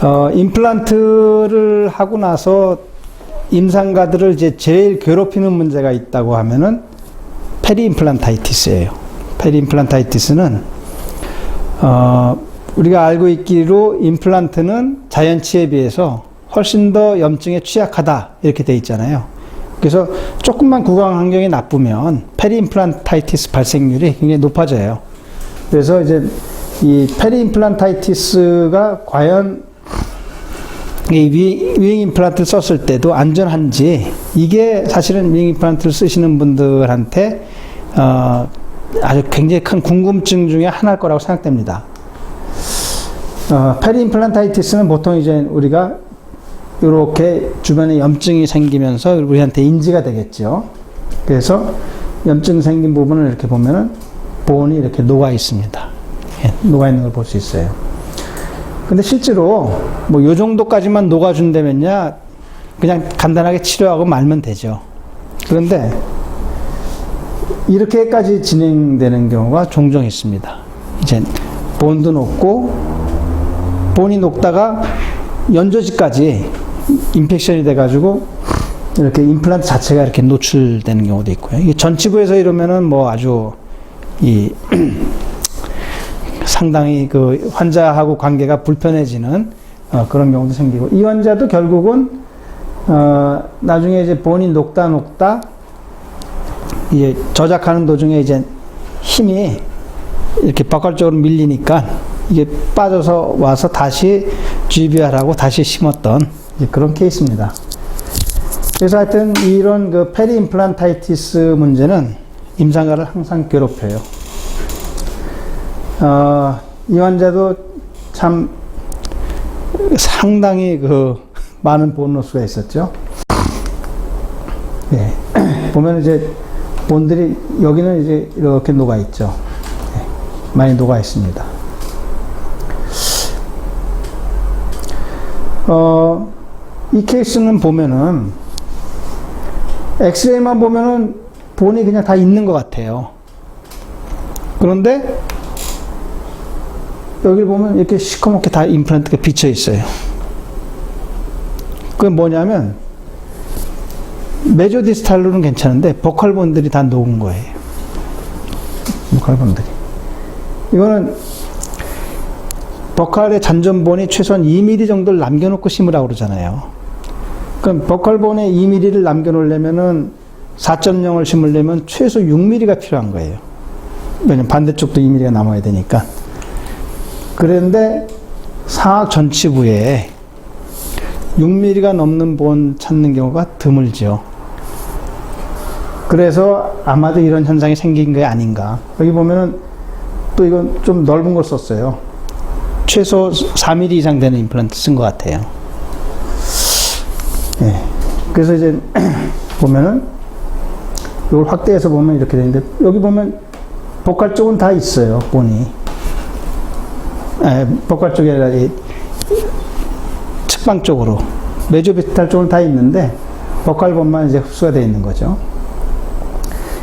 어, 임플란트를 하고 나서 임상가들을 이제 제일 괴롭히는 문제가 있다고 하면은 페리 임플란타이티스예요. 페리 임플란타이티스는 어, 우리가 알고 있기로 임플란트는 자연치에 비해서 훨씬 더 염증에 취약하다 이렇게 돼 있잖아요. 그래서 조금만 구강 환경이 나쁘면 페리 임플란타이티스 발생률이 굉장히 높아져요. 그래서 이제 이 페리 임플란타이티스가 과연 이 위, 위행 임플란트를 썼을 때도 안전한지 이게 사실은 위행 임플란트를 쓰시는 분들한테 어, 아주 굉장히 큰 궁금증 중에 하나일 거라고 생각됩니다. 어, 페리 임플란타이티스는 보통 이제 우리가 이렇게 주변에 염증이 생기면서 우리한테 인지가 되겠죠. 그래서 염증 생긴 부분을 이렇게 보면은 본이 이렇게 녹아 있습니다. 예, 녹아 있는 걸 볼 수 있어요. 근데 실제로 뭐 요 정도까지만 녹아준다면야 그냥 간단하게 치료하고 말면 되죠. 그런데 이렇게까지 진행되는 경우가 종종 있습니다. 이제 본도 녹고 본이 녹다가 연조지까지 인펙션이 돼가지고 이렇게 임플란트 자체가 이렇게 노출되는 경우도 있고요. 이게 전치부에서 이러면은 뭐 아주 이 상당히 그 환자하고 관계가 불편해지는 어, 그런 경우도 생기고 이 환자도 결국은 어, 나중에 이제 본인 녹다 녹다 이제 저작하는 도중에 이제 힘이 이렇게 바깥쪽으로 밀리니까 이게 빠져서 와서 다시 GBR하고 다시 심었던 그런 케이스입니다. 그래서 하여튼 이런 그 페리 임플란타이티스 문제는 임상가를 항상 괴롭혀요. 어, 이 환자도 참 상당히 그 많은 보너스가 있었죠. 예. 보면 이제 본들이 여기는 이제 이렇게 녹아 있죠. 예. 많이 녹아 있습니다. 어, 이 케이스는 보면은 엑스레이만 보면은 본이 그냥 다 있는 것 같아요. 그런데 여기 보면 이렇게 시커멓게 다 임플란트가 비쳐 있어요. 그게 뭐냐면 메조디스탈로는 괜찮은데 보컬본들이 다 녹은 거예요. 보컬본들이. 이거는 버칼의 잔전본이 최소한 2mm 정도를 남겨놓고 심으라고 그러잖아요. 그럼 버칼본에 2mm를 남겨놓으려면은 4.0을 심으려면 최소 6mm가 필요한 거예요. 왜냐면 반대쪽도 2mm가 남아야 되니까. 그런데 상악 전치부에 6mm가 넘는 본 찾는 경우가 드물죠. 그래서 아마도 이런 현상이 생긴 게 아닌가. 여기 보면은 또 이건 좀 넓은 걸 썼어요. 최소 4mm 이상 되는 임플란트 쓴 것 같아요. 예. 그래서 이제 보면은 이걸 확대해서 보면 이렇게 되는데 여기 보면 복갈 쪽은 다 있어요 본이. 예, 복갈 쪽이 아니라 이 측방 쪽으로 메조비탈 쪽은 다 있는데 복갈본만 이제 흡수가 되어 있는 거죠.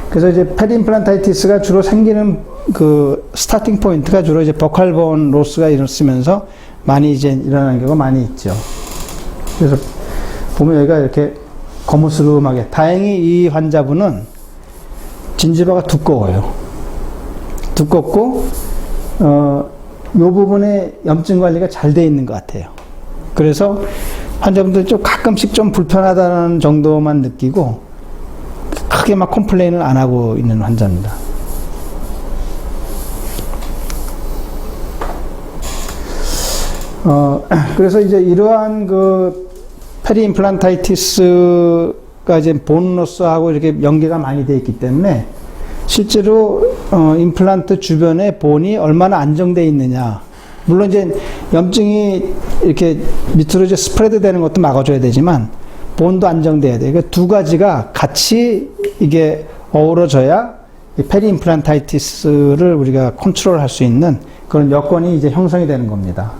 그래서 이제 페리임플란타이티스가 주로 생기는 그 스타팅 포인트가 주로 이제 버칼본 로스가 일어서면서 많이 이제 일어나는 경우가 많이 있죠. 그래서 보면 여기가 이렇게 거무스름하게 다행히 이 환자분은 진지바가 두꺼워요. 두껍고 어, 요 부분에 염증 관리가 잘 돼 있는 것 같아요. 그래서 환자분들이 좀 가끔씩 좀 불편하다는 정도만 느끼고 크게 막 컴플레인을 안 하고 있는 환자입니다. 어, 그래서 이제 이러한 그 페리 임플란타이티스가 이제 본로스하고 이렇게 연계가 많이 되어 있기 때문에 실제로 어, 임플란트 주변에 본이 얼마나 안정되어 있느냐. 물론 이제 염증이 이렇게 밑으로 이제 스프레드 되는 것도 막아줘야 되지만 본도 안정돼야 돼. 그러니까 두 가지가 같이 이게 어우러져야 이 페리 임플란타이티스를 우리가 컨트롤 할 수 있는 그런 여건이 이제 형성이 되는 겁니다.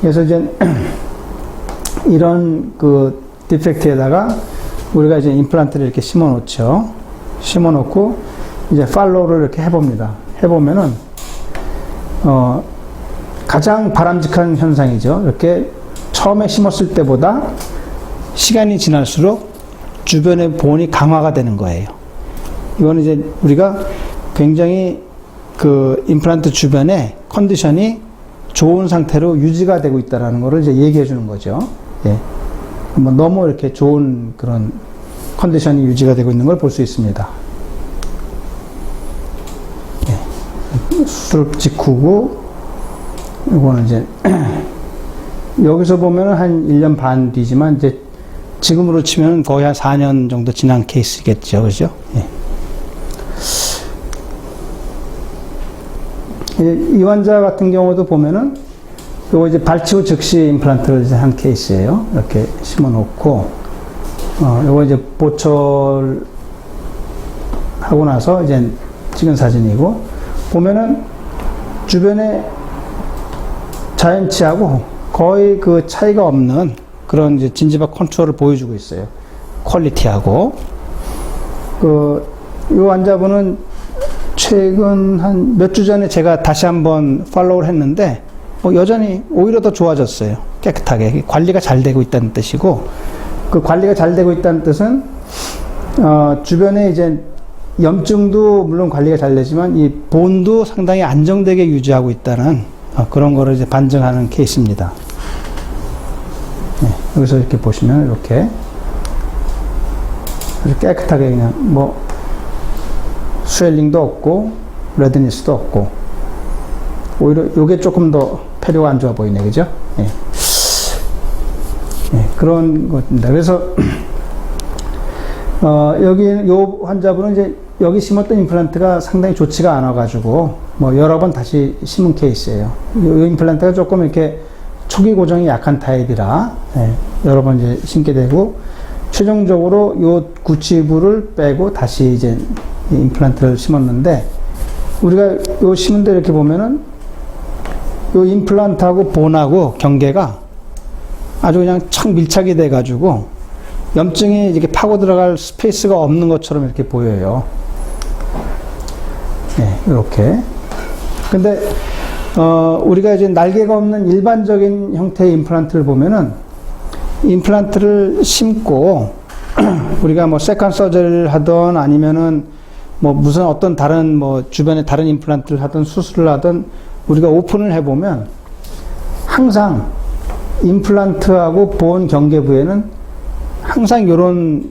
그래서 이제 이런 그 디펙트에다가 우리가 이제 임플란트를 이렇게 심어 놓죠. 심어 놓고 이제 팔로우를 이렇게 해봅니다. 해보면은 어 가장 바람직한 현상이죠. 이렇게 처음에 심었을 때보다 시간이 지날수록 주변의 보온이 강화가 되는 거예요. 이거는 이제 우리가 굉장히 그 임플란트 주변에 컨디션이 좋은 상태로 유지가 되고 있다라는 것을 이제 얘기해 주는 거죠. 예. 뭐 너무 이렇게 좋은 그런 컨디션이 유지가 되고 있는 걸 볼 수 있습니다. 예. 수술 직후고 이거는 이제 여기서 보면은 한 1년 반 뒤지만 이제 지금으로 치면 거의 한 4년 정도 지난 케이스겠죠. 그죠? 예. 이- 이 환자 같은 경우도 보면은 요거 이제 발치 후 즉시 임플란트를 이제 한 케이스예요. 이렇게 심어 놓고 어, 요거 이제 보철 하고 나서 이제 찍은 사진이고 보면은 주변에 자연치하고 거의 그 차이가 없는 그런 이제 진지박 컨트롤을 보여주고 있어요. 퀄리티하고 그이 환자분은 최근 한 몇 주 전에 제가 다시 한번 팔로우를 했는데 뭐 여전히 오히려 더 좋아졌어요. 깨끗하게 관리가 잘 되고 있다는 뜻이고 그 관리가 잘 되고 있다는 뜻은 어, 주변에 이제 염증도 물론 관리가 잘 되지만 이 본도 상당히 안정되게 유지하고 있다는 어, 그런 거를 이제 반증하는 케이스입니다. 네, 여기서 이렇게 보시면 이렇게 아주 깨끗하게 그냥 뭐 스웰링도 없고 레드니스도 없고 오히려 이게 조금 더 폐류가 안 좋아 보이네 그죠? 예. 예, 그런 것입니다. 그래서 어, 여기 요 환자분은 이제 여기 심었던 임플란트가 상당히 좋지가 않아가지고 뭐 여러 번 다시 심은 케이스예요. 요, 요 임플란트가 조금 이렇게 초기 고정이 약한 타입이라 예, 여러 번 이제 심게 되고 최종적으로 요 구치부를 빼고 다시 이제 이 임플란트를 심었는데 우리가 요 심은 데 이렇게 보면은 요 임플란트하고 본하고 경계가 아주 그냥 착 밀착이 돼 가지고 염증이 이렇게 파고 들어갈 스페이스가 없는 것처럼 이렇게 보여요. 네, 이렇게. 근데 어, 우리가 이제 날개가 없는 일반적인 형태의 임플란트를 보면은 임플란트를 심고 우리가 뭐 세컨 서저리를 하던 아니면은 뭐 무슨 어떤 다른 뭐 주변에 다른 임플란트를 하든 수술을 하든 우리가 오픈을 해보면 항상 임플란트하고 보온 경계부에는 항상 이런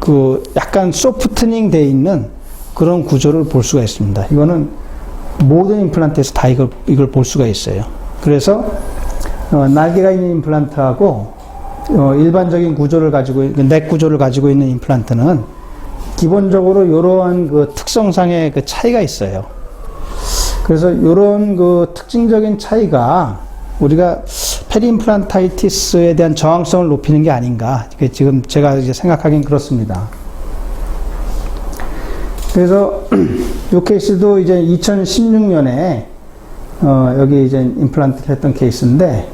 그 약간 소프트닝 돼 있는 그런 구조를 볼 수가 있습니다. 이거는 모든 임플란트에서 다 이걸 이걸 볼 수가 있어요. 그래서 어, 날개가 있는 임플란트하고 어, 일반적인 구조를 가지고 있- 넥 구조를 가지고 있는 임플란트는 기본적으로 이러한 그 특성상의 그 차이가 있어요. 그래서 이런 그 특징적인 차이가 우리가 페리임플란타이티스에 대한 저항성을 높이는 게 아닌가. 지금 제가 이제 생각하기엔 그렇습니다. 그래서 이 케이스도 이제 2016년에 어, 여기 이제 임플란트를 했던 케이스인데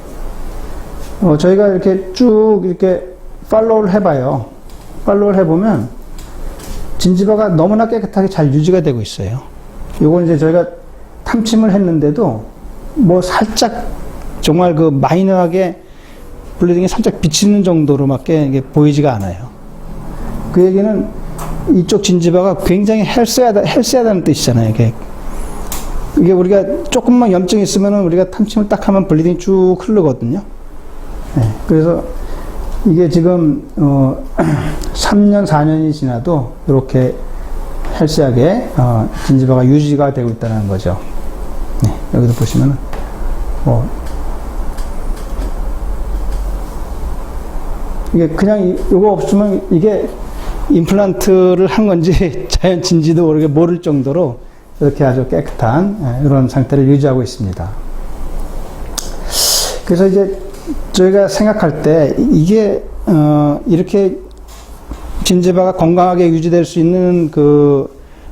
어, 저희가 이렇게 쭉 이렇게 팔로우를 해봐요. 팔로우를 해보면 진지바가 너무나 깨끗하게 잘 유지가 되고 있어요. 요건 이제 저희가 탐침을 했는데도 뭐 살짝 정말 그 마이너하게 블리딩이 살짝 비치는 정도로밖에 이게 보이지가 않아요. 그 얘기는 이쪽 진지바가 굉장히 헬스하다, 헬스하다는 뜻이잖아요. 이게. 이게 우리가 조금만 염증이 있으면은 우리가 탐침을 딱 하면 블리딩이 쭉 흐르거든요. 네, 그래서 이게 지금, 어, 3년, 4년이 지나도 이렇게 헬스하게, 어, 진지바가 유지가 되고 있다는 거죠. 네, 여기도 보시면은, 뭐, 이게 그냥 이- 요거 없으면 이게 임플란트를 한 건지 자연 진지도 모르게 모를 정도로 이렇게 아주 깨끗한 예, 이런 상태를 유지하고 있습니다. 그래서 이제 저희가 생각할 때 이게 어 이렇게 진지바가 건강하게 유지될 수 있는 그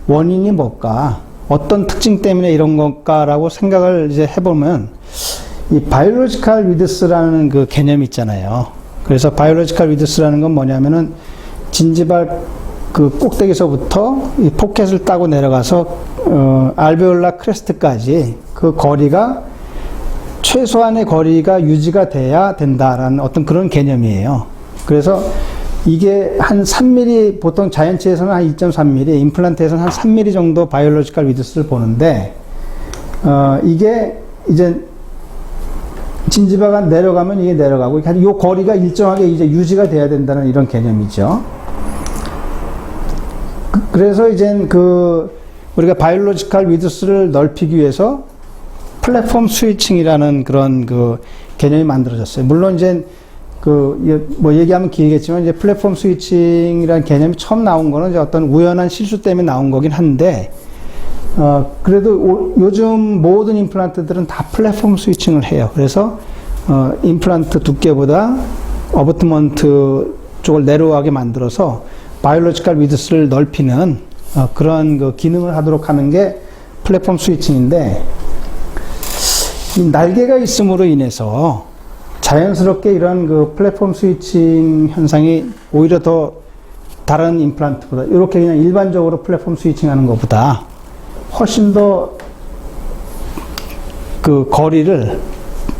원인이 뭘까? 어떤 특징 때문에 이런 건가라고 생각을 이제 해보면 이 바이올로지컬 위드스라는 그 개념이 있잖아요. 그래서 바이올로지컬 위드스라는 건 뭐냐면은 진지발 그 꼭대기서부터 이 포켓을 따고 내려가서 어, 알베올라 크레스트까지 그 거리가 최소한의 거리가 유지가 돼야 된다라는 어떤 그런 개념이에요. 그래서 이게 한 3mm 보통 자연치에서는 한 2.3mm, 임플란트에서는 한 3mm 정도 바이올로지컬 위드스를 보는데 어, 이게 이제 진지바가 내려가면 이게 내려가고 이 거리가 일정하게 이제 유지가 돼야 된다는 이런 개념이죠. 그- 그래서 이제 그 우리가 바이올로지컬 위드스를 넓히기 위해서 플랫폼 스위칭이라는 그런 그 개념이 만들어졌어요. 물론 이제 그뭐 얘기하면 길겠지만 이제 플랫폼 스위칭이라는 개념이 처음 나온 거는 이제 어떤 우연한 실수 때문에 나온 거긴 한데 어 그래도 오- 요즘 모든 임플란트들은 다 플랫폼 스위칭을 해요. 그래서 어 임플란트 두께보다 어버트먼트 쪽을 내려가게 만들어서 바이올로지컬 위드스를 넓히는 어 그런 그 기능을 하도록 하는 게 플랫폼 스위칭인데 이 날개가 있음으로 인해서 자연스럽게 이런 그 플랫폼 스위칭 현상이 오히려 더 다른 임플란트보다 이렇게 그냥 일반적으로 플랫폼 스위칭 하는 것보다 훨씬 더 그 거리를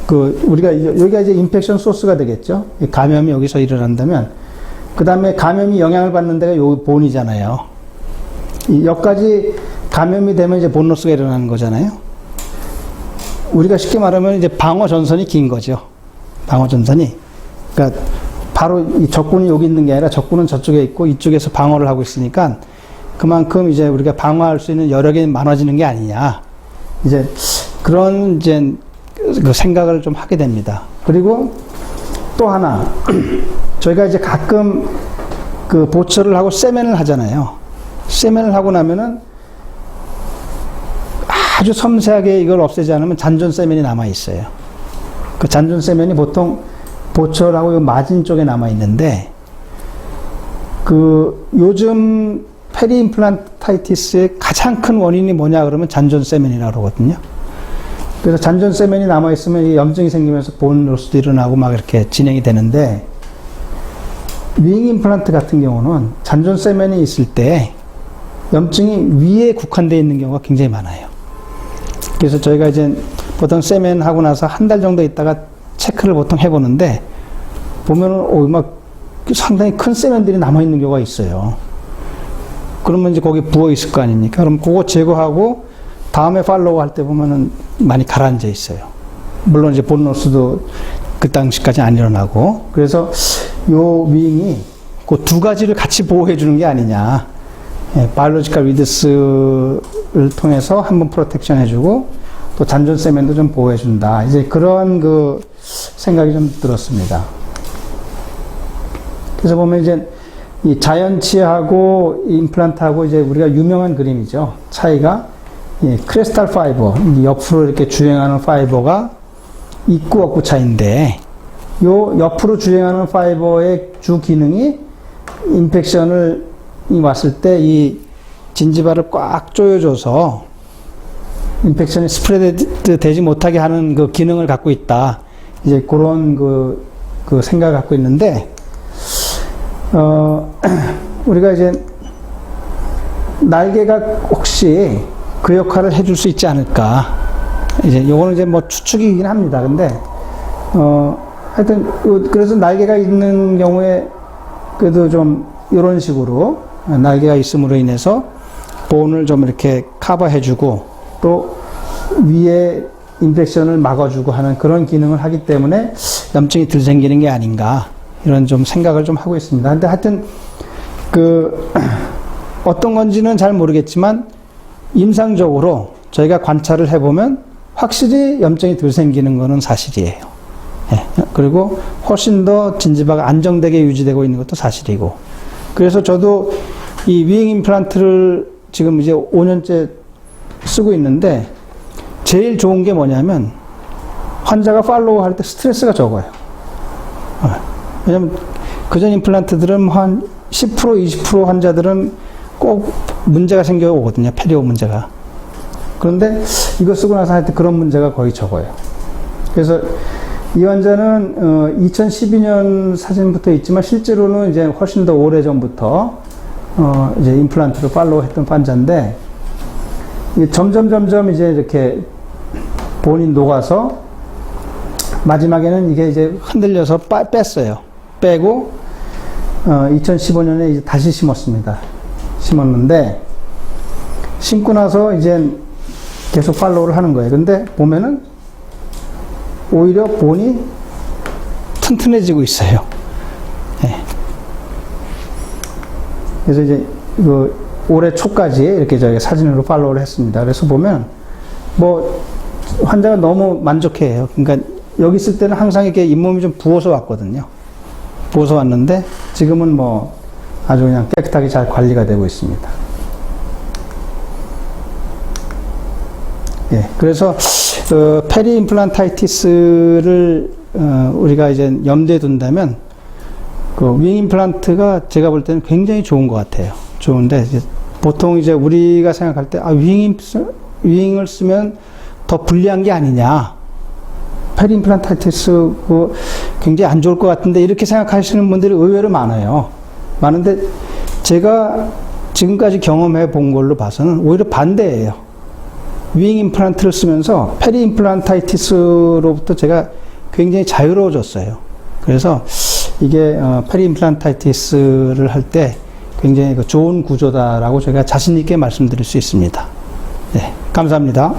그 우리가 여- 여기가 이제 인펙션 소스가 되겠죠. 이 감염이 여기서 일어난다면 그 다음에 감염이 영향을 받는 데가 요 본이잖아요. 이 여기까지 감염이 되면 이제 본로스가 일어나는 거잖아요. 우리가 쉽게 말하면 이제 방어 전선이 긴 거죠. 방어 전선이. 그러니까 바로 이 적군이 여기 있는 게 아니라 적군은 저쪽에 있고 이쪽에서 방어를 하고 있으니까 그만큼 이제 우리가 방어할 수 있는 여력이 많아지는 게 아니냐. 이제 그런 이제 그 생각을 좀 하게 됩니다. 그리고 또 하나 저희가 이제 가끔 그 보철을 하고 세면을 하잖아요. 세면을 하고 나면은 아주 섬세하게 이걸 없애지 않으면 잔존 세면이 남아 있어요. 그 잔존 세면이 보통 보철하고 요 마진 쪽에 남아 있는데 그 요즘 페리 임플란타이티스의 가장 큰 원인이 뭐냐 그러면 잔존 세면이라고 그러거든요. 그래서 잔존 세면이 남아 있으면 이 염증이 생기면서 본 로스도 일어나고 막 이렇게 진행이 되는데 윙 임플란트 같은 경우는 잔존 세면이 있을 때 염증이 위에 국한되어 있는 경우가 굉장히 많아요. 그래서 저희가 이제 보통 세면 하고 나서 한 달 정도 있다가 체크를 보통 해보는데 보면은 오, 막 상당히 큰 세면들이 남아 있는 경우가 있어요. 그러면 이제 거기 부어 있을 거 아닙니까? 그럼 그거 제거하고 다음에 팔로우 할 때 보면은 많이 가라앉아 있어요. 물론 이제 본노스도 그 당시까지 안 일어나고 그래서 요 윙이 그 두 가지를 같이 보호해 주는 게 아니냐. 예, 바이올로지컬 위드스를 통해서 한번 프로텍션 해주고 또 잔존 세면도 좀 보호해 준다. 이제 그런 그 생각이 좀 들었습니다. 그래서 보면 이제 이 자연치하고 이 임플란트하고 이제 우리가 유명한 그림이죠. 차이가 이 크리스탈 파이버, 이 옆으로 이렇게 주행하는 파이버가 있고 없고 차인데 요 옆으로 주행하는 파이버의 주 기능이 인펙션을 이 왔을 때 이 진지바를 꽉 조여줘서 인펙션이 스프레드 되지 못하게 하는 그 기능을 갖고 있다. 이제 그런 그, 그 생각을 갖고 있는데, 어, 우리가 이제 날개가 혹시 그 역할을 해줄 수 있지 않을까. 이제 요거는 이제 뭐 추측이긴 합니다. 근데, 어, 하여튼, 요- 그래서 날개가 있는 경우에 그래도 좀 이런 식으로 날개가 있음으로 인해서 본을 좀 이렇게 커버해주고 또 위에 인펙션을 막아주고 하는 그런 기능을 하기 때문에 염증이 덜 생기는 게 아닌가 이런 좀 생각을 좀 하고 있습니다. 근데 하여튼 그 어떤 건지는 잘 모르겠지만 임상적으로 저희가 관찰을 해보면 확실히 염증이 덜 생기는 것은 사실이에요. 예, 그리고 훨씬 더 진지바가 안정되게 유지되고 있는 것도 사실이고. 그래서 저도 이 위잉 임플란트를 지금 이제 5년째 쓰고 있는데 제일 좋은 게 뭐냐면 환자가 팔로우 할 때 스트레스가 적어요. 어, 왜냐면 그전 임플란트들은 뭐한 10% 20% 환자들은 꼭 문제가 생겨 오거든요. 페리오 문제가. 그런데 이거 쓰고 나서 하여튼 그런 문제가 거의 적어요. 그래서 이 환자는 어, 2012년 사진부터 있지만 실제로는 이제 훨씬 더 오래 전부터 어, 이제 임플란트를 팔로우 했던 환자인데 점점 점점 이제 이렇게 본인 녹아서 마지막에는 이게 이제 흔들려서 빠, 뺐어요. 빼고 어, 2015년에 이제 다시 심었습니다. 심었는데 심고 나서 이제 계속 팔로우를 하는 거예요. 근데 보면은 오히려 본이 튼튼해지고 있어요. 예. 그래서 이제 그 올해 초까지 이렇게 저희 사진으로 팔로우를 했습니다. 그래서 보면 뭐 환자가 너무 만족해요. 그러니까 여기 있을 때는 항상 이렇게 잇몸이 좀 부어서 왔거든요. 부어서 왔는데 지금은 뭐 아주 그냥 깨끗하게 잘 관리가 되고 있습니다. 예, 그래서 어, 페리 임플란타이티스를 어, 우리가 이제 염두에 둔다면 그 윙 임플란트가 제가 볼 때는 굉장히 좋은 것 같아요. 좋은데 이제 보통 이제 우리가 생각할 때 아, 윙 윙을 쓰면 더 불리한 게 아니냐. 페리 임플란타이티스 그 굉장히 안 좋을 것 같은데 이렇게 생각하시는 분들이 의외로 많아요. 많은데 제가 지금까지 경험해 본 걸로 봐서는 오히려 반대예요. 윙 임플란트를 쓰면서 페리 임플란타이티스로부터 제가 굉장히 자유로워졌어요. 그래서 이게 어, 페리 임플란타이티스를 할 때 굉장히 그 좋은 구조다라고 제가 자신 있게 말씀드릴 수 있습니다. 네, 감사합니다.